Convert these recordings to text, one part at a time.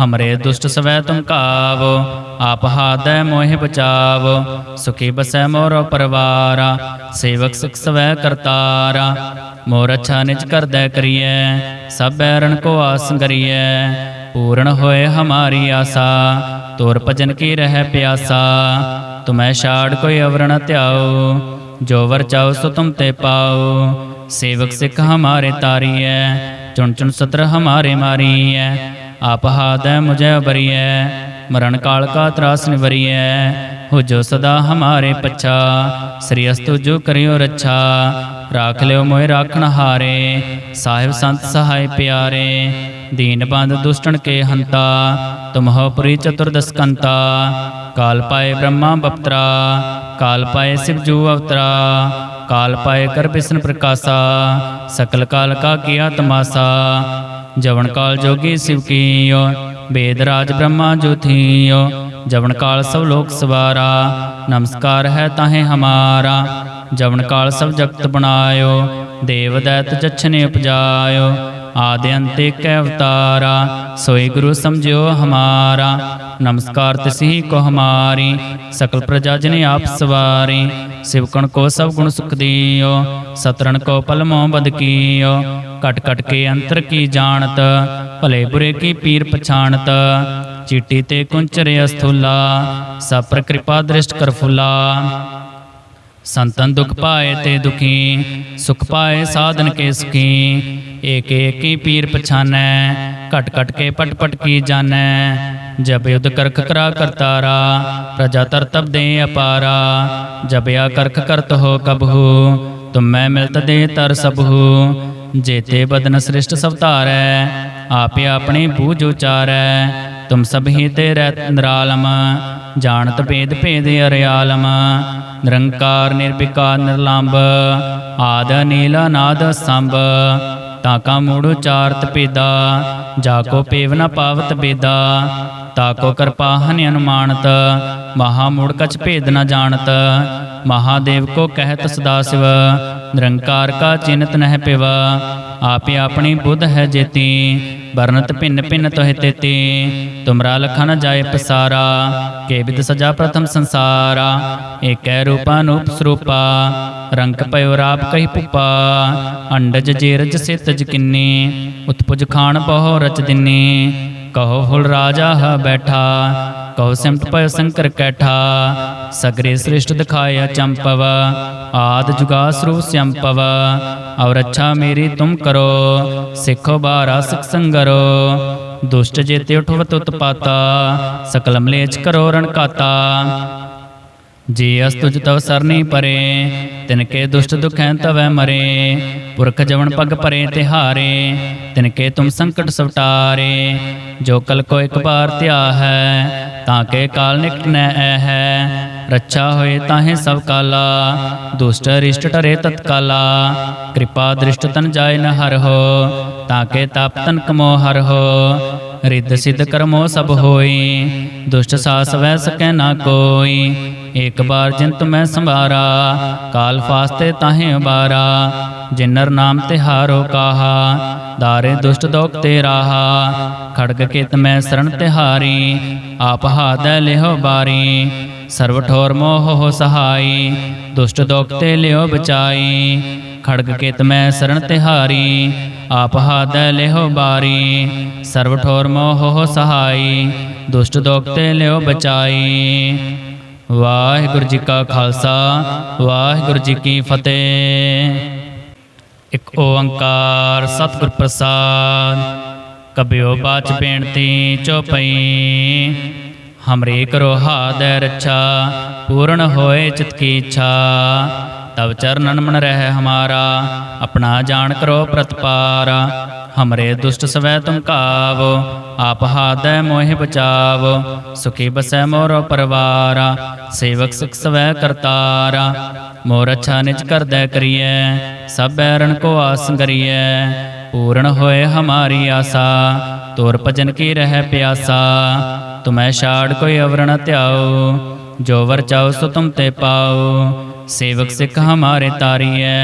ਹਮਰੇ ਦੁਸ਼ਟ ਸਵੈ ਤੁਮ ਕਾਵ ਆਪ ਹਾਦੈ ਮੋਹਿ ਬਚਾਵ ਸੁਖੀ ਬਸੈ ਮੋਰ ਪਰਵਾਰਾ ਸੇਵਕ ਸੁਖ ਸਵੈ ਕਰਤਾਰਾ ਮੋਰ ਅਛਾ ਨਿਜ ਕਰਦੈ ਕਰੀਐ ਸਭ ਐਰਣ ਕੋ ਆਸਨ ਕਰੀਐ ਪੂਰਨ ਹੋਏ ਹਮਾਰੀ ਆਸਾ ਤੋਰ ਭਜਨ ਕੀ ਰਹਿ ਪਿਆਸਾ ਤੁਮੈ ਛਾੜ ਕੋਈ ਅਵਰਣ ਧਿਆਓ ਜੋ ਵਰ ਚਾਉ ਸੋ ਤੁਮ ਤੇ ਪਾਓ ਸੇਵਕ ਸਿੱਖ ਹਮਾਰੇ ਤਾਰੀਐ ਚੁਣ ਚੁਣ ਸਤਰ ਹਮਾਰੇ ਮਾਰੀਐ आप हादय मुझे बरिय मरण काल का त्रास निवरिय हो जो सदा हमारे पच्छा श्री अस्तु जो करियो रच्छा राख लियो मोह राखण हारे साहिब संत सहाय प्यारे दीन बंद दुष्टन के हंता तुम हो पुरी चतुर्दश कंता काल पाए ब्रह्मा बपतरा काल पाए शिव जू अवतरा काल पाए कर विष्णु प्रकाशा सकल काल का किया तमासा ਜਵਨ ਕਾਲ ਜੋਗੀ ਸਿਵਕੀਓ ਬੇਦ ਰਾਜ ਬ੍ਰਹਮਾ ਜੋਥੀਓ ਜਵਨ ਕਾਲ ਸਭ ਲੋਕ ਸਵਾਰਾ, ਨਮਸਕਾਰ ਹੈ ਤਾਹੇ ਹਮਾਰਾ। ਜਵਨ ਕਾਲ ਸਭ ਜਗਤ ਬਣਾਇਓ, ਦੇਵ ਦੈਤ ਜਛਨੇ ਉਪਜਾਇਓ। ਆਦਿ ਅੰਤੇ ਕੈ ਅਵਤਾਰਾ, ਸੋਈ ਗੁਰੂ ਸਮਝਿਓ ਹਮਾਰਾ। ਨਮਸਕਾਰ ਤਿਸਹੀ ਕੋ ਹਮਾਰੀ, ਸਕਲ ਪ੍ਰਜਾ ਜਨੇ ਆਪ ਸਵਾਰੀ। ਸਿਵਕਣ ਕੋ ਸਭ ਗੁਣ ਸੁਖ ਦੀਓ, ਸਤਰਣ ਕੋ ਪਲ ਮੋਹ ਬਦ ਕੀਓ। ਕਟ ਕਟ ਕੇ ਅੰਤਰ ਕੀ ਜਾਣਤ, ਭਲੇ ਬੁਰੇ ਕੀ ਪੀਰ ਪਛਾਣਤ। ਚੀਟੀ ਤੇ ਕੁੰਚਰ ਅਸਥੁਲਾ, ਸਪਰ ਕਿਰਪਾ ਦ੍ਰਿਸ਼ਟ ਕਰ ਫੁਲਾ। ਸੰਤਨ ਦੁਖ ਪਾਏ ਤੇ ਦੁਖੀ, ਸੁਖ ਪਾਏ ਸਾਧਨ ਕੇ ਸੁਖੀ। ਏਕ ਏਕੀ ਪੀਰ ਪਛਾਨੈ, ਘਟ ਘਟ ਕੇ ਪਟ ਪਟ ਕੀ ਜਾਣੈ ਜਬ ਯੁਧ ਕਰਖ ਕਰਾ ਕਰਤਾਰਾ ਪ੍ਰਜਾ ਤਰ ਤਬ ਦੇ ਅਪਾਰਾ। ਜਬ ਆ ਕਰਖ ਕਰਤ ਹੋ ਕਬਹੂ ਤੁਮ ਮੈਂ ਮਿਲਤ ਦੇ ਤਰ ਸਭੂ ਜੇਤੇ ਬਦਨ ਸ੍ਰਿਸ਼ਟ ਸਭ ਧਾਰੈ, ਆਪੇ ਆਪਣੇ ਬੂਝ ਉਚਾਰੈ। ਤੁਮ ਸਭੀ ਤੇ ਰਹਿਤ ਨਿਰਾਲਮ, ਜਾਣਤ ਭੇਦ ਭੇਦ ਅਰਿਆਲਮ। ਨਿਰੰਕਾਰ, ਨਿਰਵਿਕਾਰ ਨਿਰਲੰਭ ਆਦ ਨੀਲ ਨਾਦ ਸੰਭ ਤਾਂ ਕਾ ਮੂੜ ਉਚਾਰਤ ਪੇਦਾ ਜਾ ਕੋ ਪੇਵ ਨਾ ਪਾਵਤ ਬੇਦਾ। ਤਾਕੋ ਕਿਰਪਾ, ਹਨਿ ਅਨੁਮਾਨਤ, ਮਹਾ ਮੂੜ ਕਛ ਭੇਦ ਨ ਜਾਣਤ, ਮਹਾਦੇਵ ਕੋ ਕਹਿਤ ਸਦਾ ਸਿਵ, ਨਿਰੰਕਾਰ ਕਾ ਚਿੰਤ ਨਹਿ ਪਿਵ, ਆਪੇ ਆਪਣੀ ਬੁੱਧ ਹੈ ਜੇਤੀ ਵਰਨਤ ਭਿੰਨ ਭਿੰਨ ਤੋਹਿ ਤੇਤੀ, ਤੁਮਰਾ ਲਖਾ ਨ ਜਾਏ ਪਸਾਰਾ, ਕੇ ਵਿਦ ਸਜਾ ਪ੍ਰਥਮ ਸੰਸਾਰਾ, ਏਕੈ ਰੂਪਾ ਨੂਪ ਸਰੂਪਾ, ਰੰਗ ਪਇਓ ਰਾਪ ਕਹੀ ਪੁਪਾ, ਅੰਡਜ ਜੇਰਜ ਸਿਤਜ ਕਿੰਨੀ, ਉਤਪੁਜ ਖਾਣ ਬਹੁ ਰਚ ਦਿਨੀ ਕਹੋ ਹੁਲ ਰਾਜਾ ਹ ਬੈਠਾ, ਕਹੋ ਸਿਮਟ ਪਇ ਸੰਕਰ ਕੈਠਾ, ਸਗਰੇ ਸ੍ਰਿਸ਼ਟ ਦਿਖਾਇਆ ਚੰਪਵ, ਆਦ ਜੁਗਾ ਸਰੂਪ ਸੰਪਵ ਔਰ ਅੱਛਾ ਮੇਰੀ ਤੁਮ ਕਰੋ, ਸਿੱਖੋ ਬਾਰਾ ਸਿਖ ਸੰਗਰੋ, ਦੁਸ਼ਟ ਜੇਤੇ ਉਠਵਤ ਉਤਪਾਤਾ ਸਕਲ ਮਲੇਚ ਕਰੋ ਰਣ ਕਾਤਾ ਜੀ ਅਸ ਤੁਜ ਤਵ ਸਰਨੀ ਪਰੇ, ਤਿਨ ਕੇ ਦੁਸ਼ਟ ਦੁਖੈ ਤਵੈ ਮਰੇ, ਪੁਰਖ ਜਵਨ ਪਗ ਪਰੇ ਤਿਹਾਰੇ, ਤਿਨ ਕੇ ਤੁਮ ਸੰਕਟ ਸਵਟਾਰੇ, ਜੋ ਕਲ ਕੋ ਇੱਕ ਬਾਰ ਧਿਆ ਹੈ, ਤਾਂ ਕੇ ਕਾਲ ਨਿਕਟ ਨੈ ਐ ਹੈ, ਰੱਛਾ ਹੋਏ ਤਾਹੇ ਸਭ ਕਾਲਾ, ਦੁਸ਼ਟ ਰਿਸ਼ਟ ਟਰੇ ਤਤਕਾਲਾ, ਕਿਰਪਾ ਦ੍ਰਿਸ਼ਟ ਤਨ ਜਾਏ ਨ ਹਰ ਹੋ, ਤਾਂ ਕੇ ਤਪ ਤਨ ਕਮੋ ਹਰ ਹੋ, ਰਿੱਧ ਸਿਧ ਕਰਮੋ ਸਭ ਹੋਈ, ਦੁਸ਼ਟ ਸਾਸ ਵੈ ਸਕੈ ਨਾ ਕੋਈ ਇੱਕ ਬਾਰ ਜਿੰਤ ਮੈਂ ਸੰਭਾਰਾ, ਕਾਲ ਫਾਸਤੇ ਤਾਹੇ ਉਬਾਰਾ ਜਿਨਰ ਨਾਮ ਤਿਹਾਰੋ ਕਾਹਾ, ਦਾਰੇ ਦੁਸ਼ਟ ਦੋਖ ਤੇ ਰਾਹਾ, ਖੜਗ ਕਿਤ ਮੈਂ ਸਰਣ ਤਿਹਾਰੀ ਆਪ ਹਾਦੈ ਲਿਹੋ ਬਾਰੀ, ਸਰਵ ਠੋਰ ਮੋਹ ਹੋ ਸਹਾਈ, ਦੁਸ਼ਟ ਦੋਖ ਤੇ ਲਿਓ ਬਚਾਈ, ਖੜਗ ਕਿਤ ਮੈਂ ਸਰਣ ਤਿਹਾਰੀ ਆਪ ਹਾਦੈ ਲਿਹੋ ਬਾਰੀ, ਸਰਵ ਠੋਰ ਮੋਹ ਹੋ ਸਹਾਈ, ਦੁਸ਼ਟ ਦੋਖ ਤੇ ਲਿਓ ਬਚਾਈ। ਵਾਹਿਗੁਰੂ ਜੀ ਕਾ ਖਾਲਸਾ, ਵਾਹਿਗੁਰੂ ਜੀ ਕੀ ਫਤਿਹ। ਇੱਕ ਓੰਕਾਰ ਸਤਿਗੁਰ ਪ੍ਰਸਾਦ, ਕਬਿਓ ਬਾਚ ਬੇਨਤੀ ਚੋਪਈ। ਹਮਰੇ ਕਰੋ ਹਾਦੈ ਰੱਛਾ, ਪੂਰਨ ਹੋਏ ਚਿਤ ਕੀ ਇੱਛਾ। ਤਵ ਚਰਨਨ ਮਨ ਰਹਿ ਹਮਾਰਾ, ਆਪਣਾ ਜਾਣ ਕਰੋ ਪ੍ਰਤਪਾਰਾ। ਹਮਰੇ ਦੁਸ਼ਟ ਸਵੈ ਤੁਮ ਕਾਵ ਆਪ ਹਾਦੈ ਮੋਹਿ ਬਚਾਵ ਸੁਖੀ ਬਸੈ ਮੋਰ ਪਰਵਾਰਾ ਸੇਵਕ ਸੁਖ ਸਵੈ ਕਰਤਾਰਾ ਮੋਰ ਅਛਾ ਨਿਜ ਕਰਦੈ ਕਰੀਐ ਸਭ ਐਰਣ ਕੋ ਆਸ ਕਰੀਐ ਪੂਰਨ ਹੋਏ ਹਮਾਰੀ ਆਸਾ ਤੋਰ ਭਜਨ ਕੀ ਰਹਿ ਪਿਆਸਾ ਤੁਮੈ ਛਾੜ ਕੋਈ ਅਵਰਣ ਧਿਆਓ ਜੋ ਵਰ ਚਾਉ ਸੋ ਤੁਮ ਤੇ ਪਾਓ ਸੇਵਕ ਸਿੱਖ ਹਮਾਰੇ ਤਾਰੀਐ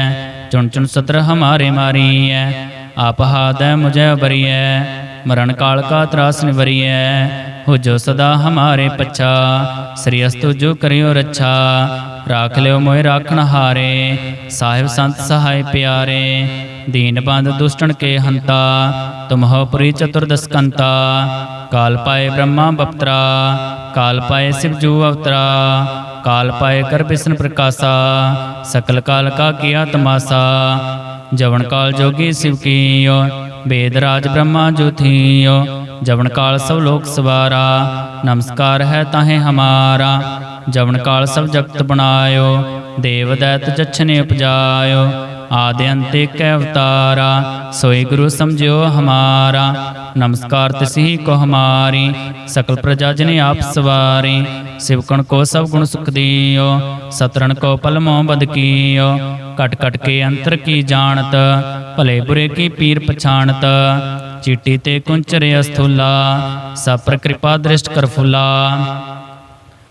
ਚੁਣ ਚੁਣ ਸਤਰ ਹਮਾਰੇ ਮਾਰੀਐ आप हाथ है मुझे बरिय मरण काल का त्रास निवरिय हो जो सदा हमारे पच्छा श्री अस्तु जो करियो रच्छा राख लियो मोह राखण हारे साहिब संत सहाय प्यारे दीन बंद दुष्टन के हंता तुम हो पुरी चतुर्दश कंता काल पाए ब्रह्मा बपतरा काल पाए शिव जू अवतरा काल पाए कर विष्णु प्रकाशा सकल काल का किया तमासा ਜਵਨ ਕਾਲ ਜੋਗੀ ਸਿਵ ਕੀਓ, ਬੇਦ ਰਾਜ ਬ੍ਰਹਮਾ ਜੋਥੀਓ ਜਵਨ ਕਾਲ ਸਭ ਲੋਕ ਸਵਾਰਾ, ਨਮਸਕਾਰ ਹੈ ਤਾਹੇ ਹਮਾਰਾ। ਜਵਨ ਕਾਲ ਸਭ ਜਗਤ ਬਣਾਇਓ, ਦੇਵ ਦੈਤ ਜਛਨੇ ਉਪਜਾਇਓ। ਆਦਿ ਅੰਤੇ ਕੈ ਅਵਤਾਰਾ ਸੋਏ ਗੁਰੂ ਸਮਝਿਓ ਹਮਾਰਾ। ਨਮਸਕਾਰ ਤਿਸਹੀ ਕੋ ਹਮਾਰੀ, ਸਕਲ ਪ੍ਰਜਾ ਜਨ ਆਪ ਸਵਾਰੀ। ਸਿਵਕਣ ਕੋ ਸਭ ਗੁਣ ਸੁਖ ਦੀਓ, ਸਤਰਣ ਕੋ ਪਲਮੋ ਬਦ ਕੀਓ। ਕਟ ਕਟ ਕੇ ਅੰਤਰ ਕੀ ਜਾਣਤ, ਭਲੇ ਬੁਰੇ ਕੀ ਪੀਰ ਪਛਾਣਤ। ਚੀਟੀ ਤੇ ਕੁੰਚਰੇ ਅਸਥੂਲਾ, ਸਭ ਪਰ ਕਿਰਪਾ ਦ੍ਰਿਸ਼ਟ ਕਰ ਫੁਲਾ।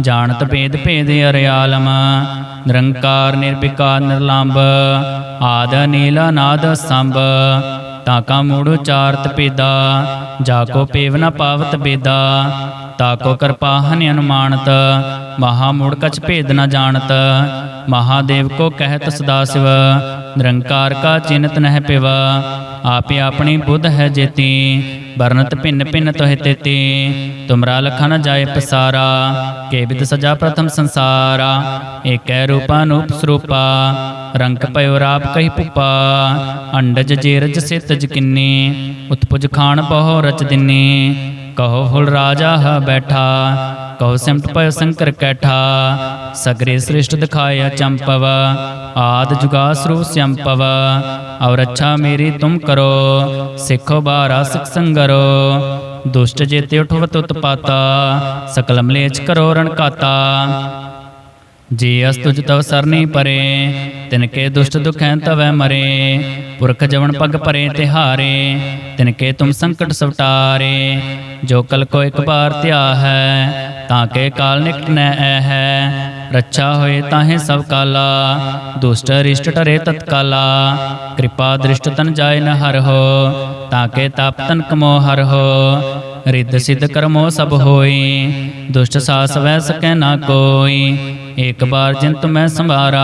ਜਾਣਤ ਭੇਦ ਭੇਦ ਅਰਿਆਲਮ ਨਿਰੰਕਾਰ ਨਿਰਵਿਕਾਰ ਨਿਰਲੰਭ। ਆਦ ਨੀਲ ਨਾਦ ਸੰਭ। ਤਾ ਕਾ ਮੂੜ ਉਚਾਰਤ ਪੇਦਾ ਜਾ ਕੋ ਪੇਵ ਨ ਪਾਵਤ ਬੇਦਾ ਤਾ ਕੋ ਕਿਰਪਾ ਹਨਿ ਅਨੁਮਾਨਤ। ਮਹਾ ਮੂੜ ਕਛ ਭੇਦ ਨ ਜਾਣਤ। ਮਹਾਦੇਵ ਕੋ ਕਹਿਤ ਸਦਾ ਸਿਵ। ਨਿਰੰਕਾਰ ਕਾ ਚਿੰਤ ਨਹਿ ਪਿਵ। ਆਪੇ ਆਪਣੀ ਬੁੱਧ ਹੈ ਜੇਤੀ ਬਰਨਤ ਭਿੰਨ ਭਿੰਨ ਤੋਹਿ ਤੇਤੀ। ਤੁਮਰਾ ਲਖਾ ਨ ਜਾਏ ਪਸਾਰਾ, ਕੇ ਵਿਦ ਸਜਾ ਪ੍ਰਥਮ ਸੰਸਾਰਾ। ਏਕੈ ਰੂਪਾ ਸਰੂਪਾ, ਰੰਗ ਪਇਓ ਰਾਪ ਕਹੀ ਪੁਪਾ। ਅੰਡਜ ਜੇਰਜ ਸਿਤਜ ਕਿੰਨੀ, ਉਤਪੁਜ ਖਾਣ ਬਹੁ ਰਚ ਦਿਨੀ। ਕਹੋ ਹੁਲ ਰਾਜਾ ਹ ਬੈਠਾ ਕਹੋ ਸਿਮਟ ਪਇ ਸੰਕਰ ਕੈਠਾ, ਸਗਰੇ ਸ੍ਰਿਸ਼ਟ ਦਿਖਾਇਆ ਚੰਪਵ, ਆਦ ਜੁਗਾ ਸਰੂ ਸੰਪਵ, ਔਰ ਅੱਛਾ ਮੇਰੀ ਤੁਮ ਕਰੋ, ਸਿੱਖੋ ਬਾਰਾ ਸਿਖ ਸੰਗਰੋ, ਦੁਸ਼ਟ ਜੇਤੇ ਉਠਵਤ ਉਤਪਾਤਾ ਸਕਲ ਮਲੇਚ ਕਰੋ ਰਣਕਾਤਾ ਜੀ ਅਸ ਤੁਜ ਤਵ ਸਰਨੀ ਪਰੇ, ਤਿਨ ਕੇ ਦੁਸ਼ਟ ਦੁਖੈ ਤਵੈ ਮਰੇ, ਪੁਰਖ ਜਵਨ ਪਗ ਪਰੇ ਤਿਹਾਰੇ, ਤਿਨ ਕੇ ਤੁਮ ਸੰਕਟ ਸਵਟਾਰੇ, ਜੋ ਕਲ ਕੋ ਇੱਕ ਬਾਰ ਧਿਆ ਹੈ ਤਾਂ ਕੇ ਕਾਲ ਨਿਕਟ ਨੈ ਐ ਹੈ ਰੱਛਾ ਹੋਏ ਤਾਹੇ ਸਭ ਕਾਲਾ, ਦੁਸ਼ਟ ਰਿਸ਼ਟ ਟਰੇ ਤਤਕਾਲਾ, ਕਿਰਪਾ ਦ੍ਰਿਸ਼ਟ ਤਨ ਜਾਏ ਨ ਹਰ ਹੋ ਤਾਂ ਕੇ ਤਾਪ ਤਨ ਕਮੋ ਹਰ ਹੋ ਰਿੱਧ ਸਿੱਧ ਕਰਮੋ ਸਭ ਹੋਈ, ਦੁਸ਼ਟ ਸਾਸ ਵੈ ਸਕੈ ਨਾ ਕੋਈ। ਇਕ ਬਾਰ ਜਿੰਤ ਮੈਂ ਸੰਭਾਰਾ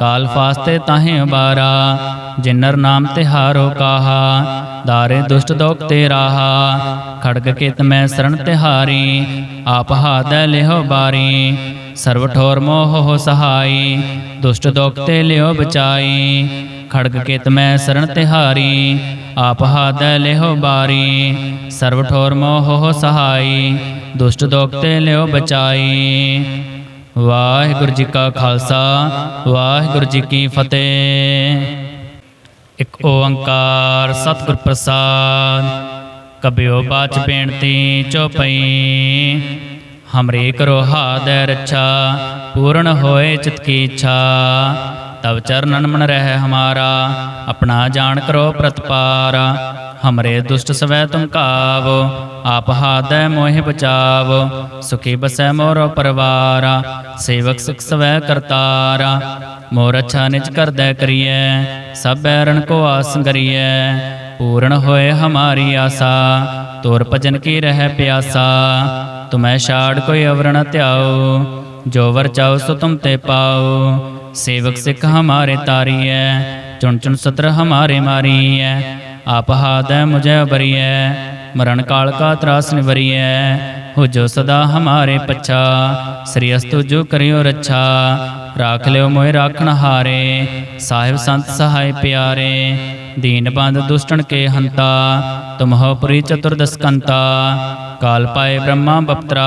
ਕਾਲ ਫਾਸਤੇ ਤਾਹੇ ਉਬਾਰਾ ਜਿਨਰ ਨਾਮ ਤਿਹਾਰੋ ਕਾਹਾ, ਦਾਰੇ ਦੁਸ਼ਟ ਦੋਖ ਤੇ ਰਾਹਾ। ਖੜਗ ਕਿਤ ਮੈਂ ਸਰਣ ਤਿਹਾਰੀ ਆਪ ਹਾਦੈ ਲਿਹੋ ਬਾਰੀ। ਸਰਵ ਠੋਰ ਮੋਹ ਹੋ ਸਹਾਈ, ਦੁਸ਼ਟ ਦੋਖ ਤੇ ਲਿਓ ਬਚਾਈ। ਖੜਗ ਕਿਤ ਮੈਂ ਸਰਣ ਤਿਹਾਰੀ ਆਪ ਹਾਦੈ ਲਿਹੋ ਬਾਰੀ ਸਰਵ ਠੋਰ ਮੋਹ ਸਹਾਈ ਦੁਸ਼ਟ ਦੋਖ ਲਿਓ ਬਚਾਈ ਵਾਹਿਗੁਰੂ ਜੀ ਕਾ ਖਾਲਸਾ ਵਾਹਿਗੁਰੂ ਜੀ ਕੀ ਫਤਿਹ ਇਕ ਓੰਕਾਰ ਸਤਿਗੁਰ ਪ੍ਰਸਾਦ ਕਬਿਓ ਬਾਚ ਬੇਨਤੀ ਚੋਪਈ ਹਮਰੇ ਕਰੋ ਹਾਦੈ ਰੱਛਾ ਪੂਰਨ ਹੋਏ ਚਿਤ ਕੀ ਇੱਛਾ ਤਬ ਚਰਨਨ ਮਨ ਰਹਿ ਹਮਾਰਾ, ਆਪਣਾ ਜਾਣ ਕਰੋ ਪ੍ਰਤਪਾਰਾ। ਹਮਰੇ ਦੁਸ਼ਟ ਸਵੈ ਤੁਮ ਕਾਵੋ, ਆਪ ਹਾਦੈ ਮੋਹਿ ਬਚਾਵੋ। ਸੁਖੀ ਬਸੈ ਮੋਰੋ ਪਰਵਾਰਾ, ਸੇਵਕ ਸੁਖ ਸਵੈ ਕਰਤਾਰਾ। ਮੋਰ ਅੱਛਾ ਨਿਜ ਕਰਦੈ ਕਰੀਐ, ਸਭ ਬੈਰਨ ਕੋ ਆਸ ਕਰੀਐ ਪੂਰਨ ਹੋਏ ਹਮਾਰੀ ਆਸਾ, ਤੋਰ ਭਜਨ ਕੀ ਰਹਿ ਪਿਆਸਾ। ਤੁਮੈ ਛਾੜ ਕੋਈ ਅਵਰਣ ਧਿਆਓ ਜੋ ਵਰ ਚਾਹੋ ਸੋ ਤੁਮ ਤੇ ਪਾਓ। ਸੇਵਕ ਸਿੱਖ ਹਮਾਰੇ ਤਾਰੀ ਤਾਰੀਐ, ਚੁਣ ਚੁਣ ਸਤਰ ਹਮਾਰੇ ਮਾਰੀ ਐ ਆਪ ਹਾਦੈ ਮੁਝੇ ਬਰੀਐ ਮਰਨ ਕਾਲ ਕਾ ਤਰਾਸ ਨਿਵਰੀਐ। ਹੋ ਜੋ ਸਦਾ ਹਮਾਰੇ ਪਛਾ, ਸ੍ਰੀ ਅਸਤੁ ਜੋ ਕਰਿਓ ਰੱਛਾ। ਰਾਖ ਲਿਓ ਮੋਹਿ ਰਾਖਣ ਹਾਰੇ, ਸਾਹਿਬ ਸੰਤ ਸਹਾਇ ਪਿਆਰੇ। ਦੀਨ ਬੰਦ ਦੁਸ਼ਟਣ ਕੇ ਹੰਤਾ ਤੁਮ ਹੋ ਚਤੁਰਦਸ ਕੰਤਾ। ਕਾਲ ਪਾਏ ਬ੍ਰਹਮਾ ਬਪਤਰਾ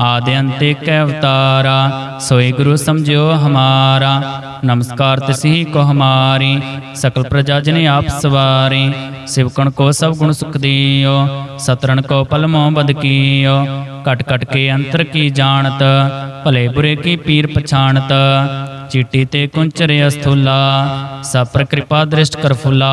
ਆਦਿ ਅੰਤ ਏਕ ਅਵਤਾਰਾ, ਸੋਈ ਗੁਰੂ ਸਮਝਿਓ ਹਮਾਰਾ। ਨਮਸਕਾਰ ਤਿਸਹੀ ਕੋ ਹਮਾਰੀ, ਸਕਲ ਪ੍ਰਜਾ ਜਨ ਆਪ ਸਵਾਰੀ। ਸਿਵਕਣ ਕੋ ਸਭ ਗੁਣ ਸੁਖ ਦਿਓ ਸਤਰਨ ਕੋ ਪਲਮੋ ਬਦ ਕੀਓ। ਕਟ ਕਟ ਕੇ ਅੰਤਰ ਕੀ ਜਾਣਤ, ਭਲੇ ਬੁਰੇ ਕੀ ਪੀਰ ਪਛਾਣਤ। ਚੀਟੀ ਤੇ ਕੁੰਚਰੇ ਅਸਥੂਲਾ, ਸਭ ਪਰ ਕਿਰਪਾ ਦ੍ਰਿਸ਼ਟ ਕਰ ਫੁਲਾ।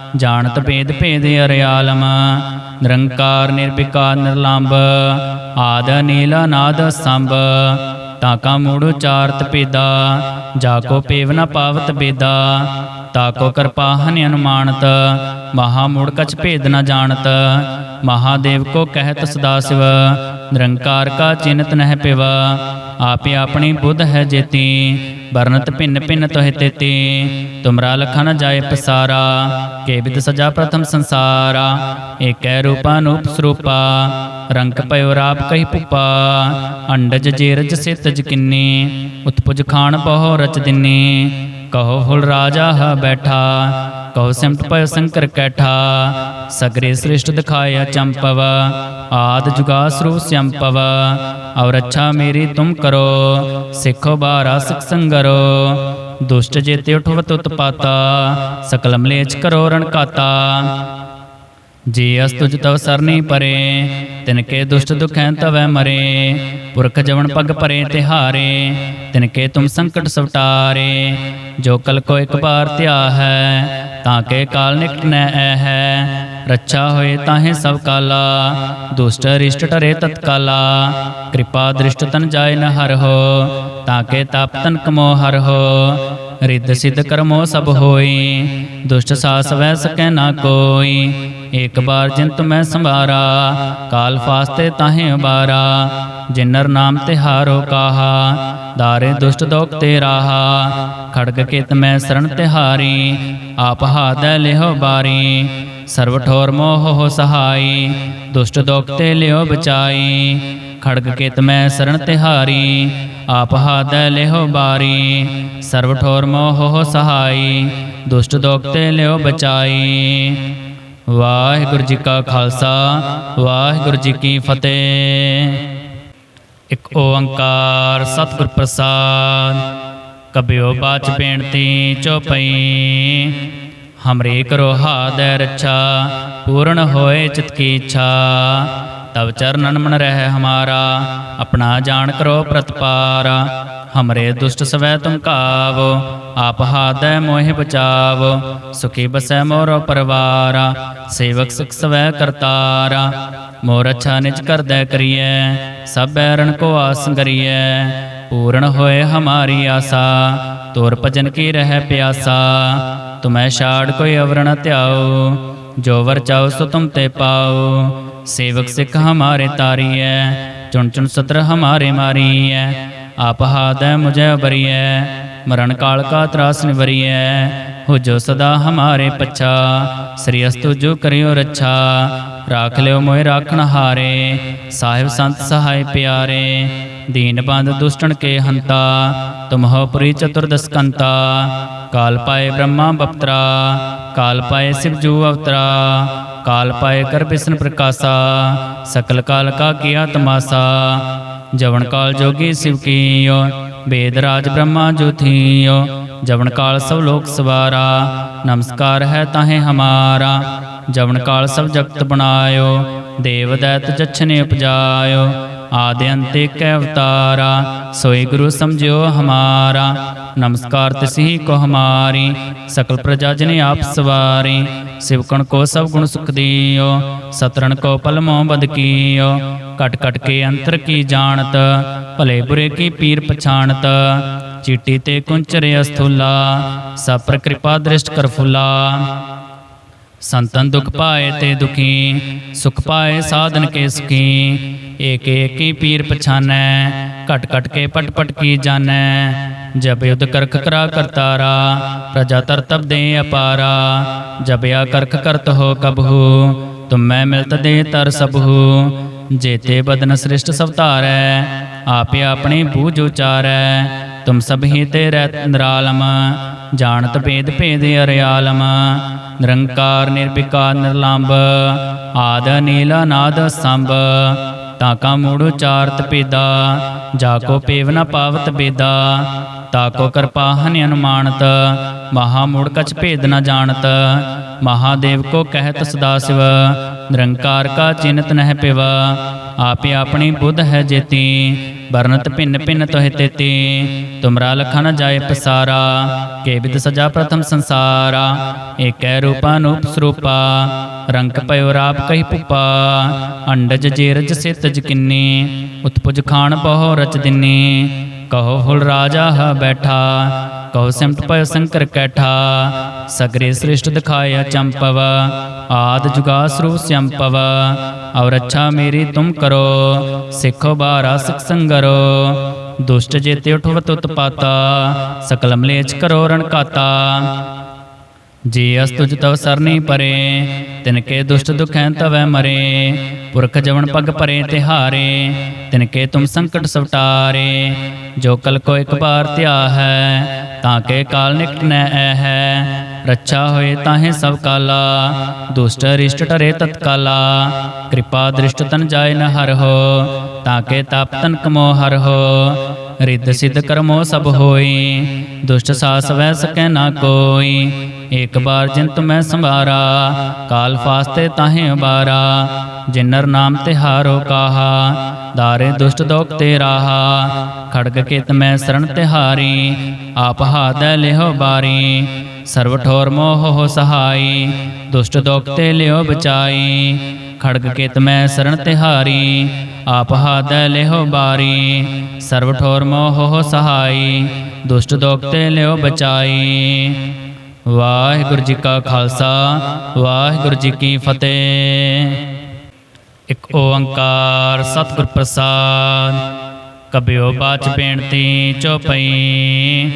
ਜਾਣਤ ਭੇਦ ਭੇਦ ਅਰਿਆਲਮ ਨਿਰੰਕਾਰ ਨਿਰਵਿਕਾਰ ਨਿਰਲੰਭ। ਆਦ ਨੀਲ ਨਾਦ ਸੰਭ। ਤਾਂ ਕਾ ਮੂੜ ਉਚਾਰਤ ਪੇਦਾ ਜਾ ਕੋ ਪੇਵ ਨ ਪਾਵਤ ਬੇਦਾ। ਤਾ ਕੋ ਕਿਰਪਾ ਹਨਿ ਅਨੁਮਾਨਤ ਮਹਾ ਮੂੜ ਕਛ ਭੇਦ ਨ ਜਾਣਤ। ਮਹਾਦੇਵ ਕੋ ਕਹਿਤ ਸਦਾ ਸਿਵ ਨਿਰੰਕਾਰ ਕਾ ਚਿੰਤ ਨਹਿ ਪਿਵ। ਆਪੇ ਆਪਣੀ ਬੁੱਧ ਹੈ ਜੇਤੀ। ਵਰਨਤ ਭਿੰਨ ਭਿੰਨ ਤੋਹਿ ਤੇਤੀ, ਤੁਮਰਾ ਲਖਾ ਨ ਜਾਏ ਪਸਾਰਾ, ਕੇ ਵਿਦ ਸਜਾ ਪ੍ਰਥਮ ਸੰਸਾਰਾ, ਏਕੈ ਰੂਪਾ ਸਰੂਪਾ, ਰੰਗ ਪਇਓ ਰਾਪ ਕਹੀ ਪੁਪਾ ਅੰਡਜ ਜੇਰਜ ਸਿਤਜ ਕਿੰਨੀ, ਉਤਪੁਜ ਖਾਣ ਬਹੁ ਰਚ ਦਿਨੀ, ਕਹੋ ਹੁਲ ਰਾਜਾ ਹ ਬੈਠਾ ਕਹੋ ਸਿਮਟ ਪਇ ਸੰਕਰ ਕੈਠਾ, ਸਗਰੇ ਸ੍ਰਿਸ਼ਟ ਦਿਖਾਇਆ ਚੰਪਵ, ਆਦ ਜੁਗਾ ਸਰੂਪ ਸੰਪਵ, ਔਰ ਅੱਛਾ ਮੇਰੀ ਤੁਮ ਕਰੋ, ਸਿੱਖੋ ਬਾਰਾ ਸਿਖ ਸੰਗਰੋ, ਦੁਸ਼ਟ ਜੇਤੇ ਉਠਵਤ ਉਤਪਾਤਾ ਸਕਲ ਮਲੇਚ ਕਰੋ ਰਣਕਾਤਾ ਜੀ ਅਸ ਤੁਜ ਤਵ ਸਰਨੀ ਪਰੇ, ਤਿਨ ਕੇ ਦੁਸ਼ਟ ਦੁਖੈ ਤਵੈ ਮਰੇ, ਪੁਰਖ ਜਵਨ ਪਗ ਪਰੇ ਤਿਹਾਰੇ, ਤਿਨ ਕੇ ਤੁਮ ਸੰਕਟ ਸਵਟਾਰੇ, ਜੋ ਕਲ ਕੋ ਇੱਕ ਬਾਰ ਧਿਆ ਹੈ ਤਾਂ ਕੇ ਕਾਲ ਨਿਕਟ ਨੈ ਐ ਹੈ ਰੱਛਾ ਹੋਏ ਤਾਹੇ ਸਭ ਕਾਲਾ, ਦੁਸ਼ਟ ਰਿਸ਼ਟ ਟਰੇ ਤਤਕਾਲਾ, ਕਿਰਪਾ ਦ੍ਰਿਸ਼ਟ ਤਨ ਜਾਏ ਨ ਹਰ ਹੋ, ਤਾਂ ਕੇ ਤਪ ਤਨ ਕਮੋ ਹਰ ਹੋ, ਰਿੱਧ ਸਿਧ ਕਰਮੋ ਸਭ ਹੋਈ, ਦੁਸ਼ਟ ਸਾਸ ਵੈ ਸਕੈ ਨਾ ਕੋਈ ਇੱਕ ਬਾਰ ਜਿੰਤ ਮੈਂ ਸੰਭਾਰਾ ਕਾਲ ਫਾਸਤੇ ਤਾਹੇ ਉਬਾਰਾ ਜਿਨਰ ਨਾਮ ਤਿਹਾਰੋ ਕਾਹਾ, ਦਾਰੇ ਦੁਸ਼ਟ ਦੋਖ ਤੇ ਰਾਹਾ, ਖੜਗ ਕਿਤ ਮੈਂ ਸਰਣ ਤਿਹਾਰੀ ਆਪ ਹਾਦੈ ਲਿਹੋ ਬਾਰੀ ਸਰਵ ਠੋਰ ਮੋਹ ਹੋ ਸਹਾਈ, ਦੁਸ਼ਟ ਦੋਖ ਤੇ ਲਿਓ ਬਚਾਈ, ਖੜਗ ਕਿਤ ਮੈਂ ਸਰਣ ਤਿਹਾਰੀ ਆਪ ਹਾਦੈ ਲਿਹੋ ਬਾਰੀ ਸਰਵ ਠੋਰ ਮੋਹ ਹੋ ਸਹਾਈ, ਦੁਸ਼ਟ ਦੋਖ ਤੇ ਲਿਓ ਬਚਾਈ। ਵਾਹਿਗੁਰੂ ਜੀ ਕਾ ਖਾਲਸਾ, ਵਾਹਿਗੁਰੂ ਜੀ ਕੀ ਫਤਿਹ। ਇੱਕ ਓੰਕਾਰ ਸਤਿਗੁਰ ਪ੍ਰਸਾਦ, ਕਬਿਓ ਬਾਚ ਬੇਨਤੀ ਚੋਪਈ। ਹਮਰੇ ਕਰੋ ਹਾਦੈ ਰੱਛਾ, ਪੂਰਨ ਹੋਏ ਚਿਤ ਕੀ ਇੱਛਾ। ਤਬ ਚਰਨਨ ਮਨ ਰਹਿ ਹਮਾਰਾ, ਆਪਣਾ ਜਾਣ ਕਰੋ ਪ੍ਰਤਪਾਰਾ। ਹਮਰੇ ਦੁਸ਼ਟ ਸਵੈ ਤੁਮ ਕਾਵੋ ਆਪ ਹਾਦੈ ਮੋਹਿ ਬਚਾਵੋ ਸੁਖੀ ਬਸੈ ਮੋਰੋ ਪਰਵਾਰਾ ਸੇਵਕ ਸੁਖ ਸਵੈ ਕਰਤਾਰਾ ਮੋਰ ਅੱਛਾ ਨਿਜ ਕਰਦੈ ਕਰੀਐ ਸਭ ਬੈਰਣ ਕੋ ਆਸ ਕਰੀਐ ਪੂਰਨ ਹੋਏ ਹਮਾਰੀ ਆਸਾ ਤੋਰ ਭਜਨ ਕੀ ਰਹਿ ਪਿਆਸਾ ਤੁਮੈ ਛਾੜ ਕੋਈ ਅਵਰਣ ਧਿਆਓ ਜੋ ਵਰ ਚਾਓ ਸੋ ਤੁਮ ਤੇ ਪਾਓ सेवक सिख हमारे तारिय चुन चुन सत्र हमारे मारिय ਆਪ ਹਾਦੈ ਮੁਝੈ ਬਰੀਐ, ਮਰਨ ਕਾਲ ਕਾ ਤਰਾਸ ਨਿਵਰੀਐ ਹੋ ਜੋ ਸਦਾ ਹਮਾਰੇ ਪਛਾ, ਸ੍ਰੀ ਅਸਤੁ ਜੋ ਕਰਿਓ ਰੱਛਾ, ਰਾਖ ਲਿਓ ਮੋਹਿ ਰਾਖਣ ਹਾਰੇ, ਸਾਹਿਬ ਸੰਤ ਸਹਾਇ ਪਿਆਰੇ, ਦੀਨ ਬੰਦ ਦੁਸ਼ਟਣ ਕੇ ਹੰਤਾ, ਤੁਮ ਹੋ ਪੁਰੀ ਚਤੁਰਦਸ ਕੰਤਾ, ਕਾਲ ਪਾਏ ਬ੍ਰਹਮਾ ਬਪਤਰਾ, ਕਾਲ ਪਾਏ ਸਿਵਜੂ ਅਵਤਰਾ, ਕਾਲ ਪਾਏ ਕਰ ਬਿਸਨ ਪ੍ਰਕਾਸ਼ਾ, ਸਕਲ ਕਾਲ ਕਾ ਕੀਆ ਤਮਾਸਾ ਜਵਨ ਕਾਲ ਜੋਗੀ ਸਿਵ ਕੀਓ ਬੇਦ ਰਾਜ ਬ੍ਰਹਮਾ ਜੋਥੀਓ, ਜਵਨ ਕਾਲ ਸਭ ਲੋਕ ਸਵਾਰਾ, ਨਮਸਕਾਰ ਹੈ ਤਾਹੇ ਹਮਾਰਾ, ਜਵਨ ਕਾਲ ਸਭ ਜਗਤ ਬਣਾਇਓ, ਦੇਵ ਦੈਤ ਜਛਨੇ ਉਪਜਾਇਓ ਆਦਿ ਅੰਤੇ ਕੈ ਅਵਤਾਰਾ ਸੋਏ ਗੁਰੂ ਸਮਝਿਓ ਹਮਾਰਾ। ਨਮਸਕਾਰ ਤਿਸਹੀ ਕੋ ਹਮਾਰੀ, ਸਕਲ ਪ੍ਰਜਾ ਜਨ ਆਪ ਸਵਾਰੀ। ਸਿਵਕਣ ਕੋ ਸਭ ਗੁਣ ਸੁਖ ਦੀਓ, ਸਤਰਣ ਕੋ ਪਲਮੋ ਬਦ ਕੀਓ। ਕਟ ਕਟ ਕੇ ਅੰਤਰ ਕੀ ਜਾਣਤ, ਭਲੇ ਬੁਰੇ ਕੀ ਪੀਰ ਪਛਾਣਤ। ਚੀਟੀ ਤੇ ਕੁੰਚਰ ਅਸਥੁਲਾ, ਸਭ ਪਰ ਕਿਰਪਾ ਦ੍ਰਿਸ਼ਟ ਕਰ ਫੁਲਾ। ਸੰਤਨ ਦੁਖ ਪਾਏ ਤੇ ਦੁਖੀ, ਸੁਖ ਪਾਏ ਸਾਧਨ ਕੇ ਸੁਖੀ। ਏਕ ਏਕ ਹੀ ਪੀਰ ਪਛਾਨੈ, ਘਟ ਘਟ ਕੇ ਪਟ ਪਟ ਕੀ ਜਾਣੈ। ਜਬ ਯੁਧ ਕਰਖ ਕਰਾ ਕਰਤਾਰਾ, ਪ੍ਰਜਾ ਤਰ ਤਬ ਦੇ ਅਪਾਰਾ। ਜਬ ਆ ਕਰਖ ਕਰਤ ਹੋ ਕਬਹੂ, ਤੁਮ ਮੈਂ ਮਿਲਤ ਦੇ ਤਰ ਸਬਹੂ। ਜੇਤੇ ਬਦਨ ਸ੍ਰਿਸ਼ਟ ਸਭ ਧਾਰੈ, ਆਪੇ ਆਪਣੀ ਬੂਝ ਉਚਾਰੈ। ਤੁਮ ਸਭ ਹੀ ਤੇ ਰਹਿਤ ਨਿਰਾਲਮ, ਜਾਣਤ ਭੇਦ ਭੇਦ ਅਰਿਆਲਮ। ਨਿਰੰਕਾਰ, ਨਿਰਵਿਕਾਰ ਨਿਰਲੰਭ ਆਦ ਨੀਲ ਨਾਦ ਸੰਭ। ਤਾ ਕਾ ਮੂੜ ਉਚਾਰਤ ਪੇਦਾ, ਜਾ ਕੋ ਪੇਵ ਨ ਪਾਵਤ ਬੇਦਾ, ਤਾ ਕੋ ਕਿਰਪਾ ਹਨਿ ਅਨੁਮਾਨਤ, ਮਹਾ ਮੂੜ ਕਛ ਭੇਦ ਨ ਜਾਣਤ ਮਹਾਦੇਵ ਕੋ ਕਹਿਤ ਸਦਾ ਸਿਵ, ਨਿਰੰਕਾਰ ਕਾ ਚਿੰਤ ਨਹਿ ਪਿਵ, ਆਪੇ ਆਪਣੀ ਬੁੱਧ ਹੈ ਜੇਤੀ ਬਰਨਤ ਭਿੰਨ ਭਿੰਨ ਤੋਹਿ ਤੇਤੀ, ਤੁਮਰਾ ਲਖਾ ਜਾਏ ਪਸਾਰਾ, ਕੇ ਵਿਦ ਸਜਾ ਪ੍ਰਥਮ ਸੰਸਾਰਾ, ਏਕੈ ਰੂਪਾ ਨੂਪ ਸਰੂਪਾ ਰੰਗ ਪਇਓ ਰਾਪ ਕਹੀ ਪੁਪਾ ਅੰਡਜ ਜੇਰਜ ਸਿਤਜ ਕਿੰਨੀ ਉਤਪੁਜ ਖਾਨ ਬਹੁ ਰਚ ਦਿਨੀ ਕਹੋ ਹੁਲ ਰਾਜਾ ਹ ਬੈਠਾ ਕਹੋ ਸਿਮਟ ਪਇਓ ਸੰਕਰ ਕੈਠਾ ਸਗਰੇ ਸ੍ਰਿਸ਼ਟ ਦਿਖਾਇਆ ਚੰਪਵ ਆਦ ਜੁਗਾ ਸਰੂਪ ਸੰਪਵ ਔਰ ਅੱਛਾ ਮੇਰੀ ਤੁਮ ਕਰੋ ਸਿੱਖੋ ਬਾਰਾ ਸਿਖ ਸੰਗਰੋ ਦੁਸ਼ਟ ਜੇਤੇ ਉਠਵਤ ਉਤਪਾਤਾ ਸਕਲ ਮਲੇਚ ਕਰੋ ਰਣ ਕਾਤਾ ਜੀ ਅਸ ਤੁਜ ਤਵ ਸਰਨੀ ਪਰੇ ਤਿਨ ਕੇ ਦੁਸ਼ਟ ਦੁਖੈ ਤਵੈ ਮਰੇ ਪੁਰਖ ਜਵਨ ਪਗ ਪਰੇ ਤਿਹਾਰੇ ਤਿਨ ਕੇ ਤੁਮ ਸੰਕਟ ਸਵਟਾਰੇ ਜੋ ਕਲ ਕੋ ਇੱਕ ਬਾਰ ਧਿਆ ਹੈ ਤਾਂ ਕੇ ਕਾਲ ਨਿਕਟ ਨੈ ਐ ਹੈ ਰੱਛਾ ਹੋਏ ਤਾਹੇ ਸਭ ਕਾਲਾ ਦੁਸ਼ਟ ਰਿਸ਼ਟ ਟਰੇ ਤਤਕਾਲਾ ਕਿਰਪਾ ਦ੍ਰਿਸ਼ਟ ਤਨ ਜਾਏ ਨ ਹਰ ਹੋ ਤਾਂ ਕੇ ਤਪ ਤਨ ਕਮੋ ਹਰ ਹੋ ਰਿੱਧ ਸਿੱਧ ਕਰਮੋ ਸਭ ਹੋਈ ਦੁਸ਼ਟ ਸਾਸ ਵੈ ਸਕੈ ਨਾ ਕੋਈ ਇੱਕ ਬਾਰ ਜਿੰਤ ਮੈਂ ਸੰਭਾਰਾ ਕਾਲ ਫਾਸਤੇ ਤਾਹੇ ਉਬਾਰਾ ਜਿਨਰ ਨਾਮ ਤਿਹਾਰੋ ਕਾਹਾ, ਦਾਰੇ ਦੁਸ਼ਟ ਦੋਖ ਤੇ ਰਾਹਾ, ਖੜਗ ਕਿਤ ਮੈਂ ਸਰਣ ਤਿਹਾਰੀ ਆਪ ਹਾਦੈ ਲਿਹੋ ਬਾਰੀ, ਸਰਵ ਠੋਰ ਮੋਹ ਹੋ ਸਹਾਈ, ਦੁਸ਼ਟ ਦੋਖ ਤੇ ਲਿਓ ਬਚਾਈ, ਖੜਗ ਕਿਤ ਮੈਂ ਸਰਣ ਤਿਹਾਰੀ ਆਪ ਹਾਦੈ ਲਿਹੋ ਬਾਰੀ, ਸਰਵ ਠੋਰ ਮੋਹ ਹੋ ਸਹਾਈ, ਦੁਸ਼ਟ ਦੋਖ ਤੇ ਲਿਓ ਬਚਾਈ। ਵਾਹਿਗੁਰੂ ਜੀ ਕਾ ਖਾਲਸਾ, ਵਾਹਿਗੁਰੂ ਜੀ ਕੀ ਫਤਿਹ। ਇੱਕ ਓੰਕਾਰ ਸਤਿਗੁਰ ਪ੍ਰਸਾਦ, ਕਬਿਓ ਬਾਚ ਬੇਨਤੀ ਚੋਪਈ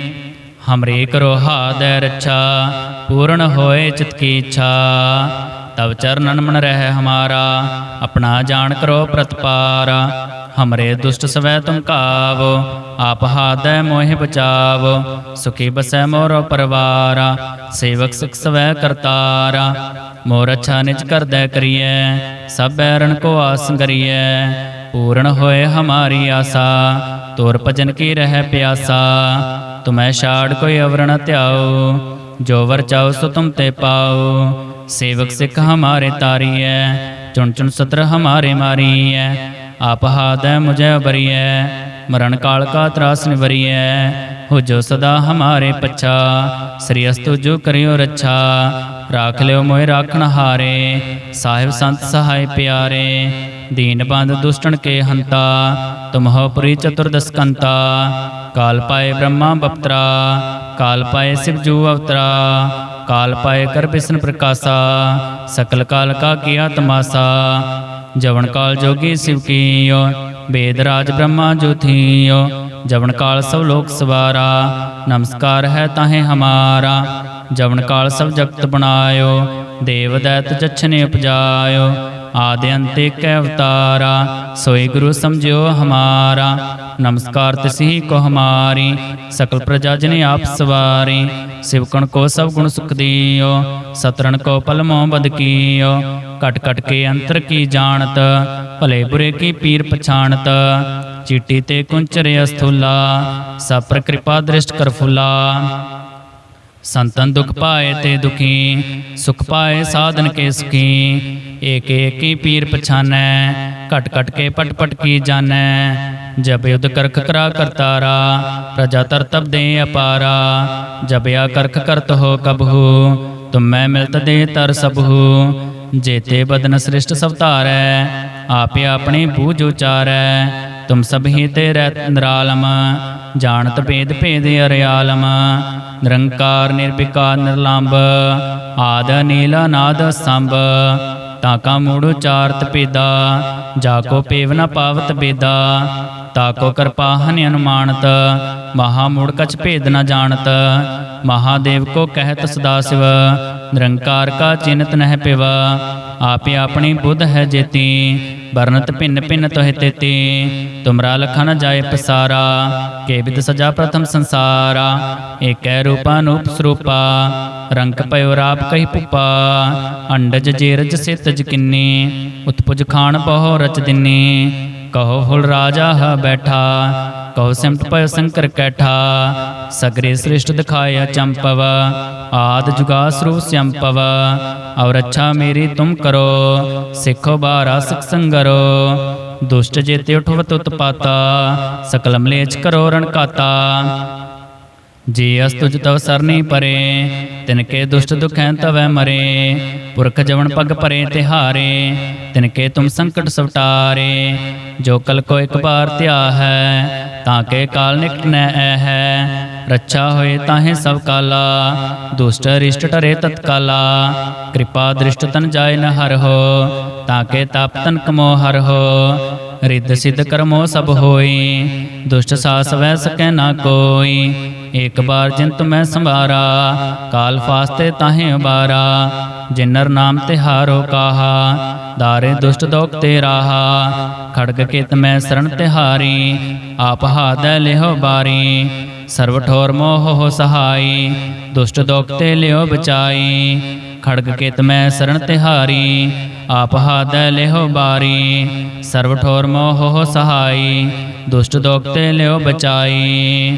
ਹਮਰੇ ਕਰੋ ਹਾਦੈ ਰੱਛਾ, ਪੂਰਨ ਹੋਏ ਚਿਤ ਕੀ ਇੱਛਾ। ਤਬ ਚਰਨਨ ਮਨ ਰਹਿ ਹਮਾਰਾ, ਆਪਣਾ ਜਾਣ ਕਰੋ ਪ੍ਰਤਪਾਰ। ਹਮਰੇ ਦੁਸ਼ਟ ਸਵੈ ਤੁਮ ਕਾਵ ਆਪ ਹਾਦੈ ਮੋਹਿ ਬਚਾਵ ਸੁਖੀ ਬਸੈ ਮੋਰ ਪਰਵਾਰ ਸੇਵਕ ਸੁਖ ਸਵੈ ਕਰਤਾਰ ਮੋਰ ਅਛਾ ਨਿਜ ਕਰਦੈ ਕਰੀਐ ਸਭ ਐਰਣ ਕੋ ਆਸ ਕਰੀਐ ਪੂਰਨ ਹੋਏ ਹਮਾਰੀ ਆਸਾ ਤੋਰ ਭਜਨ ਕੀ ਰਹਿ ਪਿਆਸਾ ਤੁਮੈ ਛਾੜ ਕੋਈ ਅਵਰਣ ਧਿਆਓ ਜੋ ਵਰ ਚਾਉ ਸੋ ਤੁਮ ਤੇ ਪਾਓ ਸੇਵਕ ਸਿੱਖ ਹਮਾਰੇ ਤਾਰੀਐ ਚੁਣ ਚੁਣ ਸਤਰ ਹਮਾਰੇ ਮਾਰੀਐ ਆਪ ਹਾਦੈ ਮੁਝੈ ਬਰੀਐ ਮਰਨ ਕਾਲ ਕਾ ਤਰਾਸ ਨਿਵਰੀਐ ਹੋ ਜੋ ਸਦਾ ਹਮਾਰੇ ਪਛਾ, ਸ੍ਰੀ ਅਸਤੁ ਜੋ ਕਰਿਓ ਰੱਛਾ, ਰਾਖ ਲਿਓ ਮੋਹਿ ਰਾਖਣ ਹਾਰੇ, ਸਾਹਿਬ ਸੰਤ ਸਹਾਇ ਪਿਆਰੇ, ਦੀਨ ਬੰਦ ਦੁਸ਼ਟਣ ਕੇ ਹੰਤਾ, ਤੁਮ ਹੋ ਪੁਰੀ ਚਤੁਰਦਸ ਕੰਤਾ ਕਾਲ ਪਾਏ ਬ੍ਰਹਮਾ ਬਪਤਰਾ, ਕਾਲ ਪਾਏ ਸ਼ਿਵ ਸਿਵਜੂ ਅਵਤਰਾ, ਕਾਲ ਪਾਏ ਕਰ ਬਿਸ਼ਨ ਪ੍ਰਕਾਸ਼ਾ, ਸਕਲ ਕਾਲ ਕਾ ਕੀਆ ਤਮਾਸਾ ਜਵਨ ਕਾਲ ਜੋਗੀ ਸਿਵ ਕੀਓ ਬੇਦ ਰਾਜ ਬ੍ਰਹਮਾ ਜੋਥੀਓ ਜਵਨ ਕਾਲ ਸਭ ਲੋਕ ਸਵਾਰਾ, ਨਮਸਕਾਰ ਹੈ ਤਾਹੇ ਹਮਾਰਾ, ਜਵਨ ਕਾਲ ਸਭ ਜਗਤ ਬਣਾਇਓ, ਦੇਵ ਦੈਤ ਜਛਨੇ ਉਪਜਾਇਓ, ਆਦਿ ਅੰਤੇ ਕੈ ਅਵਤਾਰਾ, ਸੋਈ ਗੁਰੂ ਸਮਝਿਓ ਹਮਾਰਾ, ਨਮਸਕਾਰ ਤਿਸਹੀ ਕੋ ਹਮਾਰੀ, ਸਕਲ ਪ੍ਰਜਾ ਜਨੇ ਆਪ ਸਵਾਰੀ ਸਿਵਕਣ ਕੋ ਸਭ ਗੁਣ ਸੁਖ ਦੀਓ, ਸਤਰਣ ਕੋ ਪਲਮੋ ਬਦ ਕੀਓ ਕਟ ਕਟ ਕੇ ਅੰਤਰ ਕੀ ਜਾਣਤ? ਭਲੇ ਬੁਰੇ ਕੀ ਪੀਰ ਪਛਾਣਤ? ਚੀਟੀ ਤੇ ਕੁੰਚਰ ਅਸਥੁਲਾ ਸਭ ਪਰ ਕਿਰਪਾ ਦ੍ਰਿਸ਼ਟ ਕਰ ਫੁਲਾ। ਸੰਤਨ ਦੁਖ ਪਾਏ ਤੇ ਦੁਖੀ, ਸੁਖ ਪਾਏ ਸਾਧਨ ਕੇ ਸੁਖੀ। ਏਕ ਏਕ ਹੀ ਪੀਰ ਪਛਾਨੈ, ਘਟ ਘਟ ਕੇ ਪਟ ਪਟ ਕੀ ਜਾਣੈ। ਜਬ ਯੁਧ ਕਰਖ ਕਰਾ ਕਰਤਾਰਾ ਪ੍ਰਜਾ ਤਰ ਤਬ ਦੇ ਅਪਾਰਾ। ਜਬ ਆ ਕਰਖ ਕਰਤ ਹੋ ਕਬਹੂ, ਤੁਮੈ ਮਿਲਤ ਦੇ ਤਰ ਸਭੂ ਜੇਤੇ ਬਦਨ ਸ੍ਰਿਸ਼ਟ ਸਵਤਾਰੈ ਆਪੇ ਆਪਣੀ ਬੂਝ ਉਚਾਰੈ, ਤੁਮ ਸਭ ਹੀ ਤੇ ਰਹਿ ਨਿਰਾਲਮ, ਜਾਣਤ ਭੇਦ ਭੇਦ ਅਰਿਆਲਮ, ਨਿਰੰਕਾਰ ਨਿਰਵਿਕਾਰ ਨਿਰਲੰਭ, ਆਦ ਨੀਲ ਨਾਦ ਸੰਭ ਤਾਕਾ ਮੂੜ ਉਚਾਰਤ ਪੇਦਾ ਜਾ ਕੋ ਪੇਵ ਨ ਪਾਵਤ ਬੇਦਾ ਤਾਕੋ ਕਿਰਪਾ ਹਨਿ ਅਨੁਮਾਨਤ, ਮਹਾ ਮੂੜ ਕਛ ਭੇਦ ਨ ਜਾਣਤ, ਮਹਾਦੇਵ ਕੋ ਕਹਿਤ ਸਦਾ ਸਿਵ ਨਿਰੰਕਾਰ ਕਾ ਚਿੰਤ ਨਹਿ ਪਿਵ, ਆਪੇ ਆਪਣੀ ਬੁੱਧ ਹੈ ਜੇਤੀ ਵਰਨਤ ਭਿੰਨ ਭਿੰਨ ਤੋਹਿ ਤੇਤੀ ਤੁਮਰਾ ਲਖਨ ਜਾਏ ਪਸਾਰਾ, ਕੇ ਵਿਦ ਸਜਾ ਪ੍ਰਥਮ ਸੰਸਾਰਾ, ਏਕੈ ਰੂਪਾ ਨੂਪ ਸਰੂਪਾ, ਰੰਗ ਪਇਓ ਰਾਪ ਕਹੀ ਪੁਪਾ ਅੰਡਜ ਜੇਰਜ ਸਿਤਜ ਕਿੰਨੀ, ਉਤਪੁਜ ਖਾਣ ਬਹੁ ਰਚ ਦਿਨੀ ਕਹੋ ਫੁਲ ਰਾਜਾ ਹ ਬੈਠਾ, ਕਹੋ ਸਿਮਟ ਪਇ ਸੰਕਰ ਕੈਠਾ, ਸਗਰੇ ਸ੍ਰਿਸ਼ਟ ਦਿਖਾਇਆ ਚੰਪਵ, ਆਦ ਜੁਗਾ ਸਰੂਪ ਸੰਪਵ, ਔਰ ਅੱਛਾ ਮੇਰੀ ਤੁਮ ਕਰੋ, ਸਿੱਖੋ ਬਾਰਾ ਸਿਖ ਸੰਗਰੋ, ਦੁਸ਼ਟ ਜੇਤੇ ਉਠਵਤ ਉਤਪਾਤਾ ਸਕਲ ਲੇਚ ਕਰੋ ਰਣ ਕਾਤਾ ਜੀ ਅਸ ਤੁਜ ਤਵ ਸਰਨੀ ਪਰੇ ਤਿਨ ਕੇ ਦੁਸ਼ਟ ਦੁਖੈ ਤਵੈ ਮਰੇ ਪੁਰਖ ਜਵਨ ਪਗ ਪਰੇ ਤਿਹਾਰੇ ਤਿਨ ਕੇ ਤੁਮ ਸੰਕਟ ਸਵਟਾਰੇ ਜੋ ਕਲ ਕੋ ਇੱਕ ਬਾਰ ਧਿਆ ਹੈ ਤਾਂ ਕੇ ਕਾਲ ਨਿਕਟ ਨੈ ਐ ਹੈ। ਰੱਛਾ ਹੋਏ ਤਾਹੇ ਸਭ ਕਾਲਾ ਦੁਸ਼ਟ ਰਿਸ਼ਟ ਟਰੇ ਤਤਕਾਲਾ ਕਿਰਪਾ ਦ੍ਰਿਸ਼ਟ ਤਨ ਜਾਏ ਨ ਹਰ ਹੋ ਤਾਂ ਕੇ ਤਾਪ ਤਨ ਕਮੋ ਹਰ ਹੋ ਰਿੱਧ ਸਿੱਧ ਕਰਮੋ ਸਭ ਹੋਈ ਦੁਸ਼ਟ ਸਾਸ ਵੈ ਸਕੈ ਨਾ ਕੋਈ ਏਕ ਬਾਰ ਜਿੰਤ ਮੈਂ ਸੰਭਾਰਾ ਕਾਲ ਫਾਸਤੇ ਤਾਹੇ ਉਬਾਰਾ ਜਿਨਰ ਨਾਮ ਤੇ ਹਾਰੋ ਕਾਹਾ, ਦਾਰੇ ਦੁਸ਼ਟ ਦੋਖ ਤੇ ਰਾਹਾ। ਖੜਗ ਕਿਤ ਮੈਂ ਸਰਣ ਤਿਹਾਰੀ ਆਪ ਹਾਦੈ ਲਿਹੋ ਬਾਰੀ। ਸਰਵ ਠੋਰ ਮੋਹ ਹੋ ਸਹਾਈ, ਦੁਸ਼ਟ ਦੋਖ ਤੇ ਲਿਓ ਬਚਾਈ। ਖੜਗ ਕਿਤ ਮੈਂ ਸਰਣ ਤਿਹਾਰੀ ਆਪ ਹਾਦੈ ਲਿਹੋ ਬਾਰੀ। ਸਰਵ ਠੋਰ ਮੋਹ ਹੋ ਸਹਾਈ, ਦੁਸ਼ਟ ਦੋਖ ਤੇ ਲਿਓ ਬਚਾਈ।